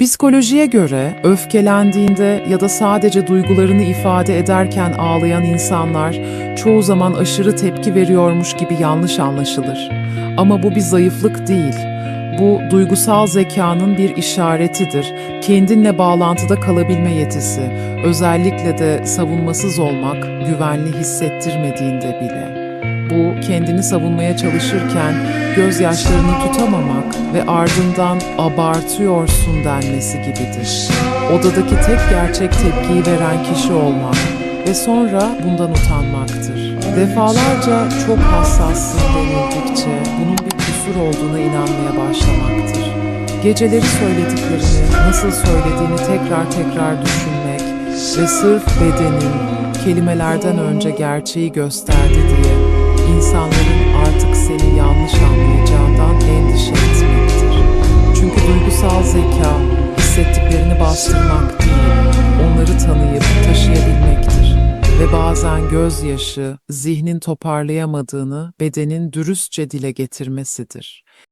Psikolojiye göre öfkelendiğinde ya da sadece duygularını ifade ederken ağlayan insanlar çoğu zaman aşırı tepki veriyormuş gibi yanlış anlaşılır. Ama bu bir zayıflık değil. Bu duygusal zekanın bir işaretidir. Kendinle bağlantıda kalabilme yetisi, özellikle de savunmasız olmak, güvenli hissettirmediğinde bile. Bu kendini savunmaya çalışırken gözyaşlarını tutamamak ve ardından abartıyorsun denmesi gibidir. Odadaki tek gerçek tepkiyi veren kişi olmak ve sonra bundan utanmaktır. Defalarca çok hassassın denildikçe bunun bir kusur olduğuna inanmaya başlamaktır. Geceleri söylediklerini, nasıl söylediğini tekrar tekrar düşünmek ve sırf bedenin kelimelerden önce gerçeği gösterdi diye insanların artık seni yanlış anlayacağından endişe etmektir. Çünkü duygusal zeka hissettiklerini bastırmak değil, onları tanıyıp taşıyabilmektir. Ve bazen gözyaşı zihnin toparlayamadığını bedenin dürüstçe dile getirmesidir.